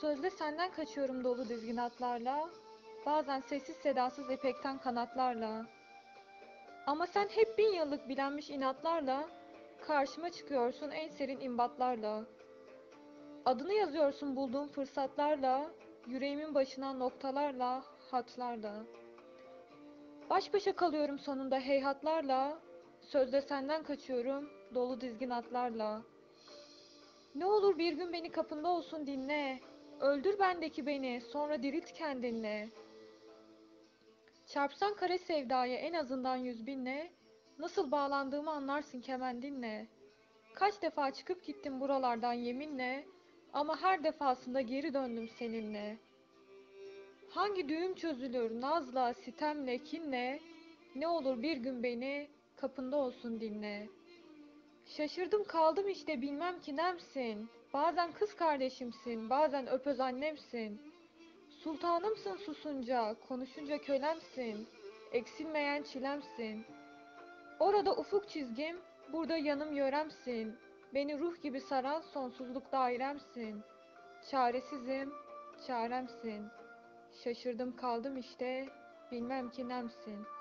Sözde senden kaçıyorum dolu dizgin atlarla, bazen sessiz sedasız ipekten kanatlarla. Ama sen hep bin yıllık bilenmiş inatlarla, karşıma çıkıyorsun en serin imbatlarla. Adını yazıyorsun bulduğum fırsatlarla, yüreğimin başına noktalarla, hatlarla. Baş başa kalıyorum sonunda heyhatlarla, sözde senden kaçıyorum dolu dizgin atlarla. Ne olur bir gün beni kapında olsun dinle. Öldür bendeki beni, sonra dirilt kendinle. Çarpsan kara sevdaya en azından yüz binle. Nasıl bağlandığımı anlarsın kemendinle. Kaç defa çıkıp gittim buralardan yeminle. Ama her defasında geri döndüm seninle. Hangi düğüm çözülür nazla, sitemle, kinle. Ne olur bir gün beni kapında olsun dinle. Şaşırdım kaldım işte bilmem ki nemsin. Bazen kız kardeşimsin, bazen öpöz annemsin. Sultanımsın susunca, konuşunca kölemsin. Eksilmeyen çilemsin. Orada ufuk çizgim, burada yanım yöremsin. Beni ruh gibi saran sonsuzluk dairemsin. Çaresizim, çaremsin. Şaşırdım kaldım işte, bilmem ki nemsin.